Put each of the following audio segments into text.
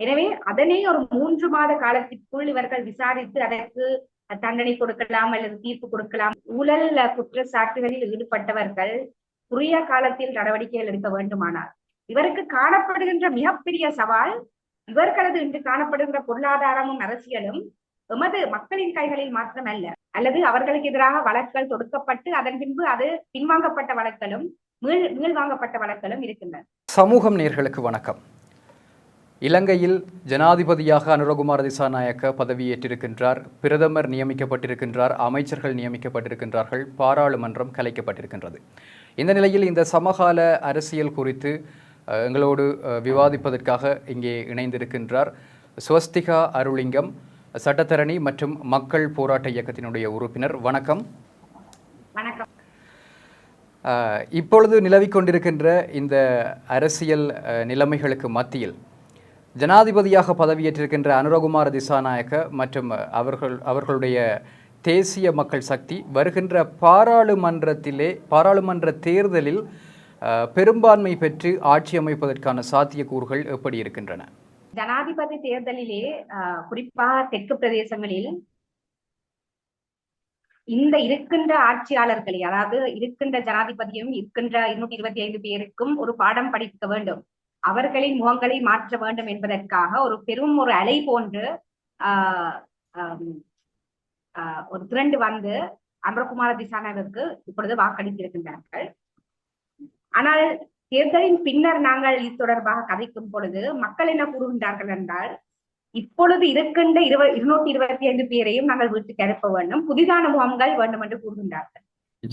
எனவே அதனை ஒரு மூன்று மாத காலத்திற்குள் இவர்கள் விசாரித்து அதற்கு தண்டனை கொடுக்கலாம் அல்லது தீர்ப்பு கொடுக்கலாம். ஊழல் குற்றச்சாட்டுகளில் ஈடுபட்டவர்கள் உரிய காலத்தில் நடவடிக்கைகள் எடுக்க வேண்டுமானார் இவருக்கு காணப்படுகின்ற மிகப்பெரிய சவால் இவர்களது இன்று காணப்படுகின்ற பொருளாதாரமும் அரசியலும் எமது மக்களின் கைகளில் மாத்திரமல்ல. அல்லது அவர்களுக்கு எதிராக வழக்குகள் தொடுக்கப்பட்டு அதன் பின்பு அது பின்வாங்கப்பட்ட வழக்களும் மீள் மீள்வாங்கப்பட்ட வழக்களும் இருக்கின்றன. சமூகம் நேர்களுக்கு வணக்கம். இலங்கையில் ஜனாதிபதியாக அனுரகுமார திசாநாயக்க பதவியேற்றிருக்கின்றார். பிரதமர் நியமிக்கப்பட்டிருக்கின்றார். அமைச்சர்கள் நியமிக்கப்பட்டிருக்கின்றார்கள். பாராளுமன்றம் கலைக்கப்பட்டிருக்கின்றது. இந்த நிலையில் இந்த சமகால அரசியல் குறித்து எங்களோடு விவாதிப்பதற்காக இங்கே இணைந்திருக்கின்றார். ஸ்வஸ்திகா அருளிங்கம் சட்டத்தரணி மற்றும் மக்கள் போராட்ட இயக்கத்தினுடைய உறுப்பினர். வணக்கம். வணக்கம். இப்பொழுது நிலவிக் கொண்டிருக்கின்ற இந்த அரசியல் நிலைமைகளுக்கு மத்தியில் ஜனாதிபதியாக பதவியேற்றிருக்கின்ற அனுரகுமார் திசாநாயக்க மற்றும் அவர்கள் அவர்களுடைய தேசிய மக்கள் சக்தி வருகின்ற பாராளுமன்றத்திலே பாராளுமன்ற தேர்தலில் பெரும்பான்மை பெற்று ஆட்சி அமைப்பதற்கான சாத்தியக்கூறுகள் எப்படி இருக்கின்றன? ஜனாதிபதி தேர்தலிலே ஆஹ், குறிப்பாக தெற்கு பிரதேசங்களில் இந்த இருக்கின்ற ஆட்சியாளர்களை அதாவது இருக்கின்ற ஜனாதிபதியும் இருக்கின்ற இருநூற்றி இருபத்தி ஐந்து பேருக்கும் ஒரு பாடம் படிக்க வேண்டும். அவர்களின் முகங்களை மாற்ற வேண்டும் என்பதற்காக ஒரு பெரும் ஒரு அலை போன்று ஆஹ் ஒரு திரண்டு வந்து அமரகுமார திசானவிற்கு இப்பொழுது வாக்களித்திருக்கின்றார்கள். ஆனால் தேர்தலின் பின்னர் நாங்கள் இது தொடர்பாக கதைக்கும் பொழுது மக்கள் என்ன கூறுகின்றார்கள் என்றால் இப்பொழுது இருக்கின்ற இருவ இருநூத்தி இருபத்தி ஐந்து பேரையும் நாங்கள் வீட்டுக்கு அனுப்ப வேண்டும். புதிதான முகங்கள் வேண்டும் என்று கூறுகின்றார்கள்.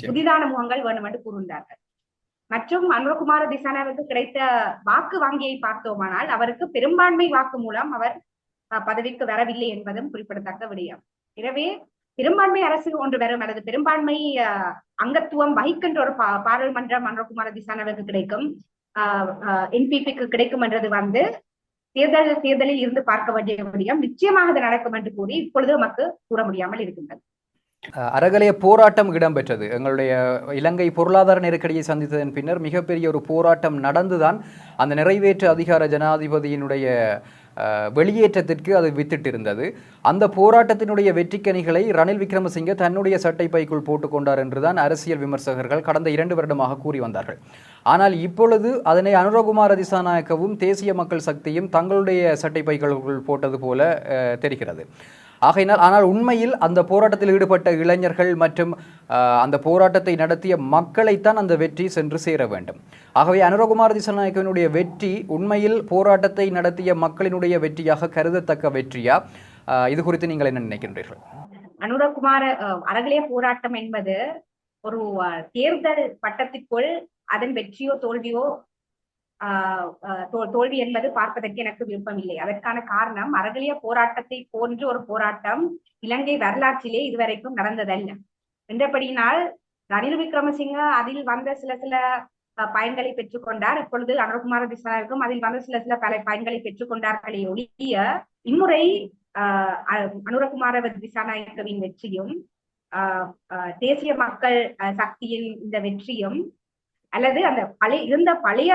புதிதான முகங்கள் வேண்டும் என்று கூறுகின்றார்கள். மற்றும் அனுரகுமார திசானாவுக்கு கிடைத்த வாக்கு வங்கியை பார்த்தோமானால் அவருக்கு பெரும்பான்மை வாக்கு மூலம் அவர் அஹ், பதவிக்கு வரவில்லை என்பதும் குறிப்பிடத்தக்க விடயம். எனவே பெரும்பான்மை அரசு ஒன்று வரும். அல்லது பெரும்பான்மை அங்கத்துவம் வகிக்கின்ற ஒரு பா- பாராளுமன்றம் அனுரகுமார திசானாவுக்கு கிடைக்கும். என்பிபிக்கு கிடைக்கும் என்றது வந்து தேர்தல் தேர்தலில் இருந்து பார்க்க வேண்டிய விடயம். நிச்சயமாக அது நடக்கும் என்று கூறி இப்பொழுது நமக்கு கூற முடியாமல் இருக்கின்றது. அஹ், அறகலைய போராட்டம் இடம்பெற்றது. எங்களுடைய இலங்கை பொருளாதார நெருக்கடியை சந்தித்ததன் பின்னர் மிகப்பெரிய ஒரு போராட்டம் நடந்துதான் அந்த நிறைவேற்று அதிகார ஜனாதிபதியினுடைய வெளியேற்றத்திற்கு அது வித்திட்டிருந்தது. அந்த போராட்டத்தினுடைய வெற்றிக்கணிகளை ரணில் விக்ரமசிங்கே தன்னுடைய சட்டை பைக்குள் போட்டுக்கொண்டார் என்றுதான் அரசியல் விமர்சகர்கள் கடந்த இரண்டு வருடமாக கூறி வந்தார்கள். ஆனால் இப்பொழுது அதனை அனுரகுமார் அதிசாநாயக்கவும் தேசிய மக்கள் சக்தியும் தங்களுடைய சட்டை பைக்குள் போட்டது போல தெரிகிறது. ஆகையினால் ஆனால் உண்மையில் அந்த போராட்டத்தில் ஈடுபட்ட இளைஞர்கள் மற்றும் அந்த போராட்டத்தை நடத்திய மக்களைத்தான் அந்த வெற்றி சென்று சேர வேண்டும். ஆகவே அனுரகுமார் திசநாயக்கனுடைய வெற்றி உண்மையில் போராட்டத்தை நடத்திய மக்களினுடைய வெற்றியாக கருதத்தக்க வெற்றியா? இது குறித்து நீங்கள் என்ன நினைக்கின்றீர்கள்? அனுரகுமார அஹ், அறகலைய போராட்டம் என்பது ஒரு தேர்தல் பட்டத்திற்குள் அதன் வெற்றியோ தோல்வியோ தோல்வி என்பது பார்ப்பதற்கு எனக்கு விருப்பம் இல்லை அதற்கான காரணம் அறகலிய போராட்டத்தை போன்ற ஒரு போராட்டம் இலங்கை வரலாற்றிலே இதுவரைக்கும் நடந்ததல்ல. என்றபடியினால் ரணில் விக்ரமசிங்க அதில் வந்த சில சில பயன்களை பெற்றுக்கொண்டார். இப்பொழுது அனுகுமார திசாவிற்கும் அதில் வந்த சில சில பல பயன்களை பெற்றுக்கொண்டார்களே ஒழிய இம்முறை ஆஹ் அ- அனுரகுமார திசாநாயக்கவின் வெற்றியும் ஆஹ் ஆஹ் தேசிய மக்கள் அஹ், சக்தியின் இந்த வெற்றியும் அல்லது அந்த பழைய இருந்த பழைய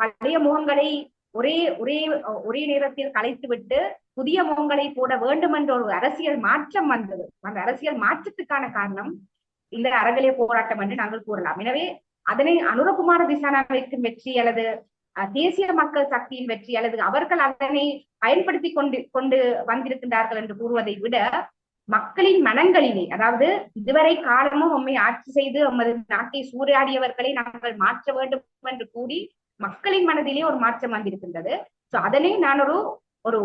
பழைய முகங்களை ஒரே ஒரே ஒரே நேரத்தில் கலைத்துவிட்டு புதிய முகங்களை போட வேண்டும் என்ற ஒரு அரசியல் மாற்றம் வந்தது. அந்த அரசியல் மாற்றத்துக்கான காரணம் இந்த அறகலைய போராட்டம் என்று நாங்கள் கூறலாம். எனவே அதனை அனுரகுமார திசானாவிற்கும் வெற்றி அல்லது தேசிய மக்கள் சக்தியின் வெற்றி அல்லது அவர்கள் அதனை பயன்படுத்தி கொண்டு கொண்டு வந்திருக்கின்றார்கள் என்று கூறுவதை விட மக்களின் மனங்களிலே அதாவது இதுவரை காலமும் உண்மை ஆட்சி செய்து எமது நாட்டை சூறையாடியவர்களை நாங்கள் மாற்ற வேண்டும் என்று கூறி மக்களின் மனதிலே ஒரு மாற்றம் வந்திருக்கின்றது. சோ அதனை நான் ஒரு ஒரு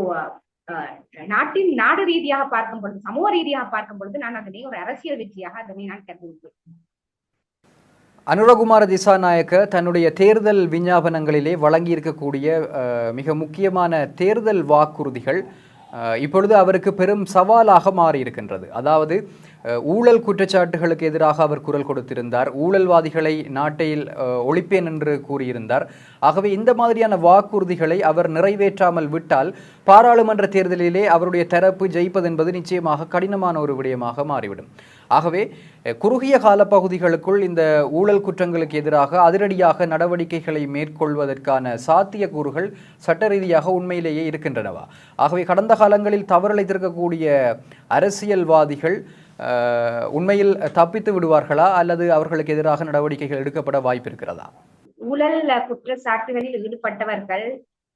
நாட்டின் நாடு ரீதியாக பார்க்கும் பொழுது சமூக ரீதியாக பார்க்கும் பொழுது நான் அதனை ஒரு அரசியல் வெற்றியாக அதனை நான் கருதுகிறேன். அனுரகுமார திசாநாயக்க தன்னுடைய தேர்தல் விஞ்ஞாபனங்களிலே வழங்கியிருக்கக்கூடிய அஹ், மிக முக்கியமான தேர்தல் வாக்குறுதிகள் இப்பொழுது அவருக்கு பெரும் சவாலாக மாறி இருக்கின்றது அதாவது ஊழல் குற்றச்சாட்டுகளுக்கு எதிராக அவர் குரல் கொடுத்திருந்தார். ஊழல்வாதிகளை நாட்டில் ஒழிப்பேன் என்று கூறியிருந்தார். ஆகவே இந்த மாதிரியான வாக்குறுதிகளை அவர் நிறைவேற்றாமல் விட்டால் பாராளுமன்ற தேர்தலிலே அவருடைய தரப்பு ஜெயிப்பது என்பது நிச்சயமாக கடினமான ஒரு விடயமாக மாறிவிடும். ஆகவே குறுகிய கால பகுதிகளுக்குள் இந்த ஊழல் குற்றங்களுக்கு எதிராக அதிரடியாக நடவடிக்கைகளை மேற்கொள்வதற்கான சாத்தியக்கூறுகள் சட்ட ரீதியாக உண்மையிலேயே இருக்கின்றனவா? ஆகவே கடந்த காலங்களில் தவறளித்திருக்கக்கூடிய அரசியல்வாதிகள் உண்மையில் தப்பித்து விடுவார்களா அல்லது அவர்களுக்கு எதிராக நடவடிக்கைகள் எடுக்கப்பட வாய்ப்பு இருக்கிறதா ஊழல் குற்றச்சாட்டுகளில் ஈடுபட்டவர்கள்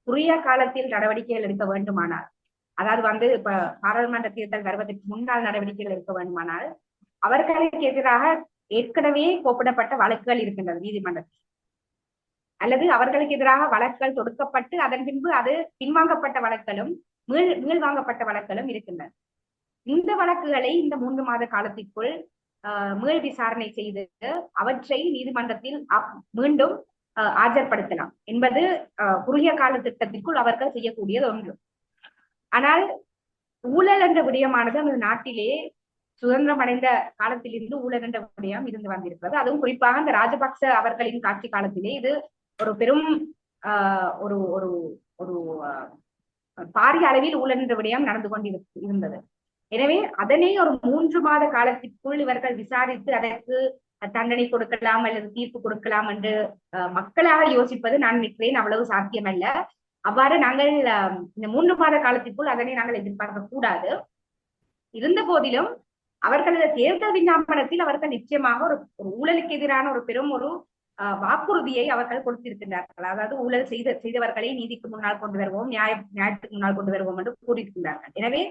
குறுகிய காலத்தில் நடவடிக்கைகள் எடுக்க வேண்டுமானால் அதாவது வந்து இப்ப பாராளுமன்ற தேர்தல் வருவதற்கு முன்னால் நடவடிக்கைகள் எடுக்க வேண்டுமானால் அவர்களுக்கு எதிராக ஏற்கனவே கோப்பிடப்பட்ட வழக்குகள் இருக்கின்றது நீதிமன்றத்தில். அல்லது அவர்களுக்கு எதிராக வழக்குகள் தொடுக்கப்பட்டு அதன் பின்பு அது பின்வாங்கப்பட்ட வழக்குகளும் மீள் மீள் வாங்கப்பட்ட வழக்குகளும் இருக்கின்றன. இந்த வழக்குகளை இந்த மூன்று மாத காலத்திற்குள் மேல் விசாரணை செய்து அவற்றை நீதிமன்றத்தில் மீண்டும் ஆஜர்படுத்தலாம் என்பது குறுகிய கால திட்டத்திற்குள் அவர்கள் செய்யக்கூடியது ஒன்று. ஆனால் ஊழல் என்ற விடயமானது நமது நாட்டிலே சுதந்திரம் அடைந்த காலத்திலிருந்து ஊழல் என்ற விடயம் இருந்து வந்திருக்கிறது. அதுவும் குறிப்பாக அந்த ராஜபக்ச அவர்களின் காட்சி காலத்திலே இது ஒரு பெரும் ஒரு ஒரு ஒரு பாரிய அளவில் ஊழல் என்ற விடயம் நடந்து கொண்டிருந்தது எனவே அதனை ஒரு மூன்று மாத காலத்திற்குள் இவர்கள் விசாரித்து அதற்கு தண்டனை கொடுக்கலாம் அல்லது தீர்ப்பு கொடுக்கலாம் என்று அஹ், மக்களாக யோசிப்பது நான் நிற்கிறேன் அவ்வளவு சாத்தியமல்ல. அவ்வாறு நாங்கள் இந்த மூன்று மாத காலத்திற்குள் அதனை நாங்கள் எதிர்பார்க்க கூடாது. இருந்த போதிலும் அவர்களது தேர்தல் விஞ்ஞாபனத்தில் அவர்கள் நிச்சயமாக ஒரு ஒரு ஊழலுக்கு எதிரான ஒரு பெரும் ஒரு அஹ், வாக்குறுதியை அவர்கள் கொடுத்திருக்கின்றார்கள். அதாவது ஊழல் செய்த செய்தவர்களை நீதிக்கு முன்னால் கொண்டு வருவோம் நியாய நியாயத்துக்கு முன்னால் கொண்டு வருவோம் என்று கூறியிருக்கின்றார்கள். எனவே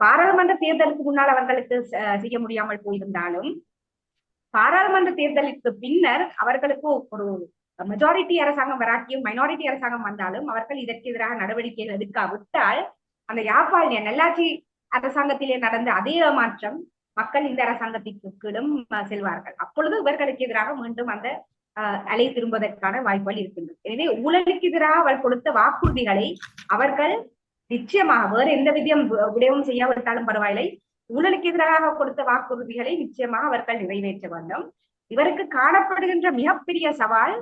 பாராளுமன்ற தேர்தலுக்கு முன்னால் அவர்களுக்கு செய்ய முடியாமல் போயிருந்தாலும் பாராளுமன்ற தேர்தலுக்கு பின்னர் அவர்களுக்கு ஒரு மெஜாரிட்டி அரசாங்கம் வராட்டியும் மைனாரிட்டி அரசாங்கம் வந்தாலும் அவர்கள் இதற்கு எதிராக நடவடிக்கைகள் எடுக்காவிட்டால் அந்த யாழ்ப்பாண நல்லாட்சி அரசாங்கத்திலே நடந்த அதே மாற்றம் மக்கள் இந்த அரசாங்கத்திற்கு கீழும் செல்வார்கள். அப்பொழுது இவர்களுக்கு எதிராக மீண்டும் அந்த அலை திரும்புவதற்கான வாய்ப்புகள் இருக்கின்றது. எனவே ஊழலுக்கு எதிராக அவர் கொடுத்த வாக்குறுதிகளை அவர்கள் நிச்சயமாக வேறு எந்த விதம் விடயமும் செய்யாவிட்டாலும் பரவாயில்லை. ஊழலுக்கு எதிராக கொடுத்த வாக்குறுதிகளை நிச்சயமாக அவர்கள் நிறைவேற்ற வேண்டும். இவருக்கு காணப்படுகின்ற மிகப்பெரிய சவால்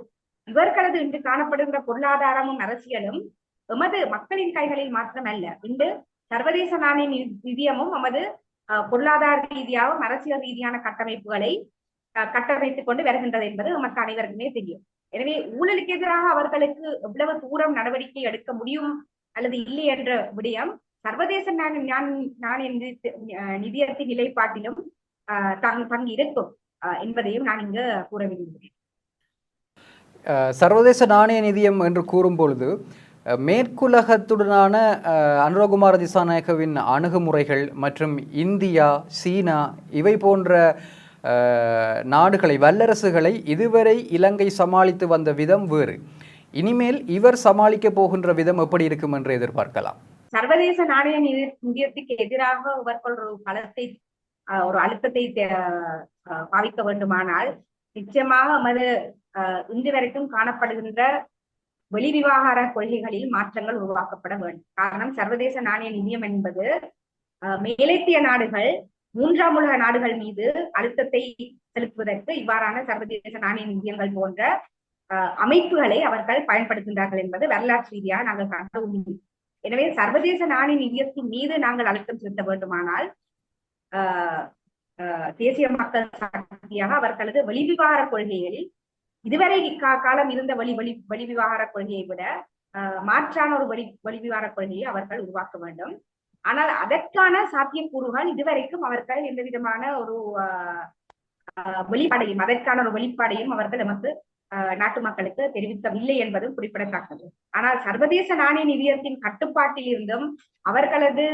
இவர்களது இன்று காணப்படுகின்ற பொருளாதாரமும் அரசியலும் எமது மக்களின் கைகளில் மாத்திரமல்ல. இன்று சர்வதேச நாணய நி- நிதியமும் நமது பொருளாதார ரீதியாகவும் அரசியல் ரீதியான கட்டமைப்புகளை அஹ், கட்டமைத்துக் கொண்டு வருகின்றது என்பது நமக்கு அனைவருக்குமே தெரியும். எனவே ஊழலுக்கு எதிராக அவர்களுக்கு எவ்வளவு தூரம் நடவடிக்கை எடுக்க முடியும் அல்லது இல்லை என்ற விடயம் சர்வதேச நாணய நான் நாணய நிதி- நிதியத்தின் நிலைப்பாட்டிலும் தங் பங்கு இருக்கும் அஹ், என்பதையும் நான் இங்கு கூற விரும்புகிறேன். அஹ், சர்வதேச நாணய நிதியம் என்று கூறும் பொழுது மேற்குலகத்துடனான அஹ், அனுரகுமார திசாநாயகவின் அணுகுமுறைகள் மற்றும் இந்தியா சீனா இவை போன்ற நாடுகளை வல்லரசுகளை இதுவரை இலங்கை சமாளித்து வந்த விதம் வேறு. இனிமேல் இவர் சமாளிக்க போகின்ற விதம் எப்படி இருக்கும் என்று எதிர்பார்க்கலாம். சர்வதேச நாணய நிதியத்துக்கு எதிராக இவர்கள் ஒரு பலத்தை அஹ், ஒரு அழுத்தத்தை பாவிக்க வேண்டுமானால் நிச்சயமாக நமது இன்று வரைக்கும் காணப்படுகின்ற வெளிவிவகார கொள்கைகளில் மாற்றங்கள் உருவாக்கப்பட வேண்டும். காரணம் சர்வதேச நாணய நிதியம் என்பது அஹ், மேலைத்திய நாடுகள் மூன்றாம் உலக நாடுகள் மீது அழுத்தத்தை செலுத்துவதற்கு இவ்வாறான சர்வதேச நாணய நிதியங்கள் போன்ற அமைப்புகளை அவர்கள் பயன்படுத்துகின்றார்கள் என்பது வரலாற்று ரீதியாக நாங்கள் கண்ட உண்மை. எனவே சர்வதேச நாணய நிதியத்தின் மீது நாங்கள் அழுத்தம் செலுத்த வேண்டுமானால் ஆஹ் ஆஹ் தேசிய மக்கள் சக்தியாக அவர்களது வெளிவிவகார கொள்கைகளில் இதுவரை கா- காலம் இருந்த வழி வழி வெளிவிவகார கொள்கையை விட ஆஹ் மாற்றான ஒரு வழி வெளிவிவகார கொள்கையை அவர்கள் உருவாக்க வேண்டும். ஆனால் அதற்கான சாத்தியக்கூறுகள் இதுவரைக்கும் அவர்கள் எந்த விதமான ஒரு ஆஹ் வெளிப்பாடையும் அதற்கான ஒரு வெளிப்பாடையும் அவர்கள் நமக்கு நாட்டு மக்களுக்கு தெரிவிக்கவில்லை என்பதும் குறிப்பிடத்தக்கது. ஆனால் சர்வதேச நாணய நிதியத்தின் கட்டுப்பாட்டில் இருந்தும் அவர்களது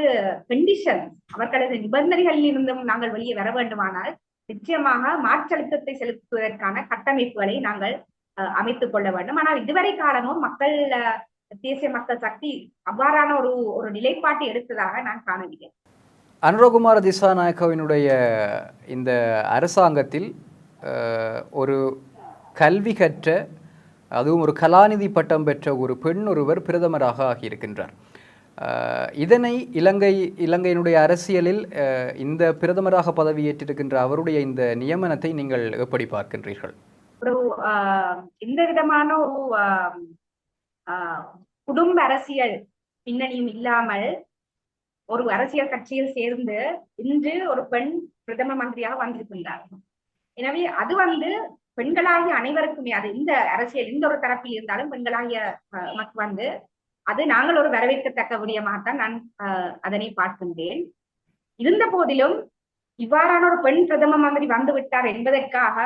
கண்டிஷன் அவர்களது நிபந்தனைகளில் இருந்தும் நாங்கள் வெளியே வர வேண்டுமானால் நிச்சயமாக மாற்றழுத்தத்தை செலுத்துவதற்கான கட்டமைப்புகளை நாங்கள் அஹ், அமைத்துக் கொள்ள வேண்டும். ஆனால் இதுவரை காலமும் மக்கள் அஹ், தேசிய மக்கள் சக்தி அவ்வாறான ஒரு ஒரு நிலைப்பாட்டை எடுத்ததாக நான் காணவில்லை. அனுரகுமார திசாநாயக்கவினுடைய இந்த அரசாங்கத்தில் ஒரு கல்வி கற்ற அதுவும் ஒரு கலாநிதி பட்டம் பெற்ற ஒரு பெண் ஒருவர் பிரதமராக ஆகியிருக்கின்றார். இதனை இலங்கை இலங்கையினுடைய அரசியலில் அஹ், இந்த பிரதமராக பதவியேற்றிருக்கின்ற அவருடைய இந்த நியமனத்தை நீங்கள் எப்படி பார்க்கின்றீர்கள்? ஒரு எந்த விதமான ஒரு குடும்ப அரசியல் பின்னணியும் இல்லாமல் ஒரு அரசியல் கட்சியில் சேர்ந்து இன்று ஒரு பெண் பிரதம மந்திரியாக வந்திருக்கின்றார். எனவே அது வந்து பெண்களாகிய அனைவருக்குமே அது இந்த அரசியல் எந்த ஒரு தரப்பில் இருந்தாலும் பெண்களாகிய ஆஹ், நமக்கு வந்து அது நாங்கள் ஒரு வரவேற்கத்தக்க விடயமாகத்தான் நான் அதனை பார்க்கின்றேன். இருந்த போதிலும் இவ்வாறான ஒரு பெண் பிரதம மந்திரி வந்து விட்டார் என்பதற்காக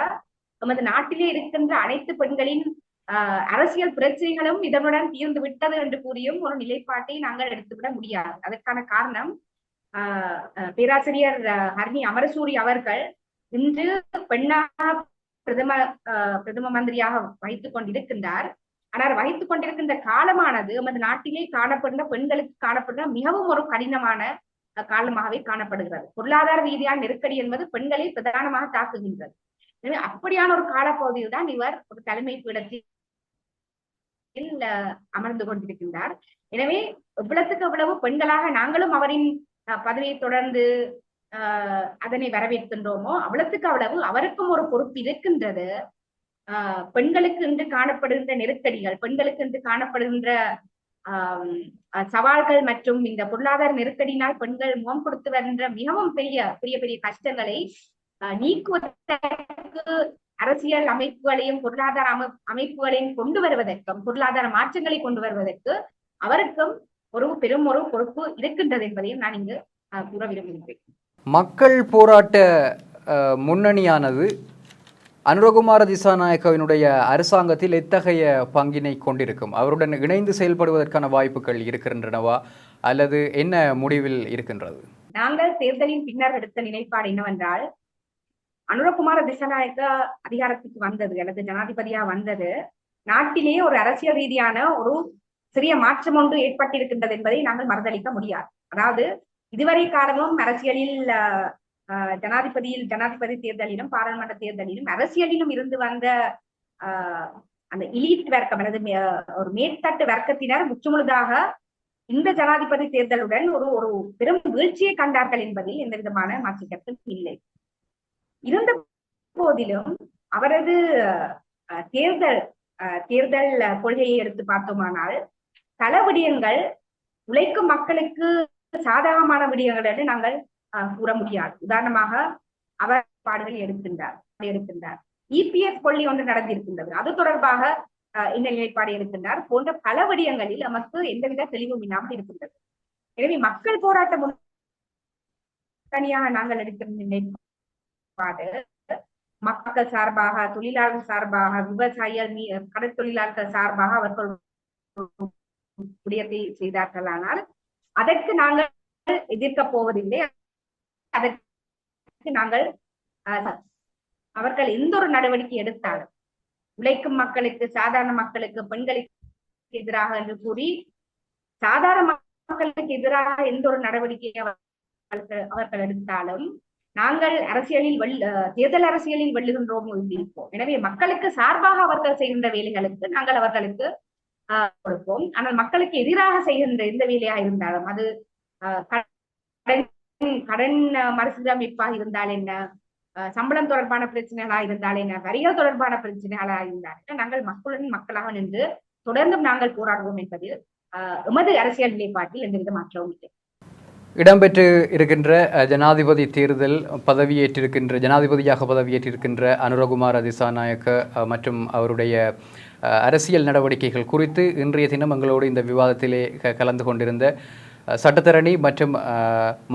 நமது நாட்டிலே இருக்கின்ற அனைத்து பெண்களின் அரசியல் பிரச்சனைகளும் இதனுடன் தீர்ந்து விட்டது என்று கூறியும் ஒரு நிலைப்பாட்டை நாங்கள் எடுத்துவிட முடியாது. அதற்கான காரணம் ஆஹ், பேராசிரியர் ஹர்னி அமரசூரி அவர்கள் இன்று பெண்ணாக பிரதம பிரதம மந்திரியாக வகித்துக் கொண்டிருக்கின்றார். ஆனால் வகித்துக் கொண்டிருக்கின்ற காலமானது நமது நாட்டிலே காணப்படுகிற பெண்களுக்கு காணப்படுகிற மிகவும் ஒரு கடினமான காலமாகவே காணப்படுகிறது. பொருளாதார ரீதியான நெருக்கடி என்பது பெண்களை பிரதானமாக தாக்குகின்றது. எனவே அப்படியான ஒரு காலப்பகுதியில் தான் இவர் ஒரு தலைமை பீடத்தில் அமர்ந்து கொண்டிருக்கின்றார். எனவே எவ்வளவுக்கு எவ்வளவு பெண்களாக நாங்களும் அவரின் பதவியை தொடர்ந்து ஆஹ், அதனை வரவேற்கின்றோமோ அவ்வளவுக்கு அவ்வளவு அவருக்கும் ஒரு பொறுப்பு இருக்கின்றது. ஆஹ், பெண்களுக்கு இன்று காணப்படுகின்ற நெருக்கடிகள் பெண்களுக்கு இன்று காணப்படுகின்ற சவால்கள் மற்றும் இந்த பொருளாதார நெருக்கடியினால் பெண்கள் முகம் கொடுத்து வருகின்ற மிகவும் பெரிய பெரிய பெரிய கஷ்டங்களை நீக்குவதற்கு அரசியல் அமைப்புகளையும் பொருளாதார அமை அமைப்புகளையும் கொண்டு வருவதற்கும் பொருளாதார மாற்றங்களை கொண்டு வருவதற்கு அவருக்கும் ஒரு பெரும் ஒரு பொறுப்பு இருக்கின்றது என்பதையும் நான் இங்கு கூற விரும்புகின்றேன். மக்கள் போராட்ட முன்னணியானது அனுரகுமார திசாநாயக்கவினுடைய அரசாங்கத்தில் எத்தகைய பங்கினை கொண்டிருக்கும்? அவருடன் இணைந்து செயல்படுவதற்கான வாய்ப்புகள் இருக்கின்றனவா? அல்லது என்ன முடிவில் இருக்கின்றது? நாங்கள் தேர்தலின் பின்னர் எடுத்த நிலைப்பாடு என்னவென்றால் அனுரகுமார திசநாயக்க அதிகாரத்துக்கு வந்தது அல்லது ஜனாதிபதியா வந்தது. நாட்டிலேயே ஒரு அரசியல் ரீதியான ஒரு சிறிய மாற்றம் ஒன்று ஏற்பட்டிருக்கின்றது என்பதை நாங்கள் மறுதளிக்க முடியாது. அதாவது இதுவரை காலமும் அரசியலில் ஆஹ், ஜனாதிபதியில் ஜனாதிபதி தேர்தலிலும் பாராளுமன்ற தேர்தலிலும் அரசியலிலும் இருந்து வந்த ஆஹ், அந்த இலீட் வர்க்கம் அல்லது மே- ஒரு மேற்தட்டு வர்க்கத்தினர் முற்றுமுழுதாக இந்த ஜனாதிபதி தேர்தலுடன் ஒரு ஒரு பெரும் வீழ்ச்சியை கண்டார்கள் என்பதில் எந்த விதமான மாற்றுக்கருத்தும் இல்லை. இருந்த போதிலும் அவரது அஹ், தேர்தல் தேர்தல் கொள்கையை எடுத்து பார்த்தோமானால் பல விடயங்கள் உழைக்கும் மக்களுக்கு சாதகமான விடயங்கள் என்று நாங்கள் கூற முடியாது. உதாரணமாக அவர் பாடுகள் எடுக்கின்றார் எடுக்கின்றார். இபிஎஸ் கொள்ளி ஒன்று நடந்திருக்கின்றது. அது தொடர்பாக அஹ், இந்த நிலைப்பாடு எடுக்கின்றார். போன்ற பல விடயங்களில் நமக்கு எந்தவித தெளிவும் இல்லாமல் இருக்கின்றது. எனவே மக்கள் போராட்டம் தனியாக நாங்கள் எடுக்கிற நிலைப்பாடு மக்கள் சார்பாக தொழிலாளர் சார்பாக விவசாயிகள் கடற்தொழிலாளர்கள் சார்பாக அவர்கள் விடயத்தை செய்தார்களானால் அதற்கு நாங்கள் எதிர்க்க போவதில்லை. அதற்கு நாங்கள் அவர்கள் எந்த ஒரு நடவடிக்கை எடுத்தாலும் உழைக்கும் மக்களுக்கு சாதாரண மக்களுக்கு பெண்களுக்கு எதிராக என்று கூறி சாதாரண மக்களுக்கு எதிராக எந்த ஒரு நடவடிக்கையை அவர்கள் அவர்கள் எடுத்தாலும் நாங்கள் அரசியலில் வல் தேர்தல் அரசியலில் வெல்லுகின்றோம் இருப்போம் எனவே மக்களுக்கு சார்பாக அவர்கள் செய்கின்ற வேலைகளுக்கு நாங்கள் அவர்களுக்கு ஆஹ் கொடுப்போம். ஆனால் மக்களுக்கு எதிராக செய்கின்ற எந்த வேலையா இருந்தாலும் அது கடன் கடன் மறுசீரமைப்பாக இருந்தால் என்ன? சம்பளம் தொடர்பான பிரச்சனைகளா இருந்தால் என்ன? வரிகள் தொடர்பான பிரச்சனைகளா இருந்தால் நாங்கள் மக்களுடன் மக்களாக நின்று தொடர்ந்தும் நாங்கள் போராடுவோம் என்பது ஆஹ் எமது அரசியல் நிலைப்பாட்டில் எந்தவித மாற்றமும் இல்லை. இடம்பெற்று இருக்கின்ற ஜனாதிபதி தேர்தல் பதவியேற்றிருக்கின்ற ஜனாதிபதியாக பதவியேற்றிருக்கின்ற அனுரகுமார் அதிசாநாயக்க மற்றும் அவருடைய அரசியல் நடவடிக்கைகள் குறித்து இன்றைய தினம் எங்களோடு இந்த விவாதத்திலே கலந்து கொண்டிருந்த சட்டத்தரணி மற்றும்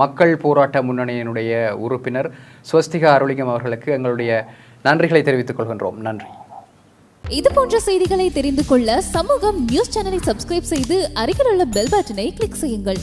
மக்கள் போராட்ட முன்னணியினுடைய உறுப்பினர் ஸ்வஸ்திகா அருளிகம் அவர்களுக்கு எங்களுடைய நன்றிகளை தெரிவித்துக் கொள்கின்றோம். நன்றி. இது போன்ற செய்திகளை தெரிந்து கொள்ள சமூகம் நியூஸ் சேனலை சப்ஸ்கிரைப் செய்து அருகில் உள்ள பெல் பட்டனை கிளிக் செய்யுங்கள்.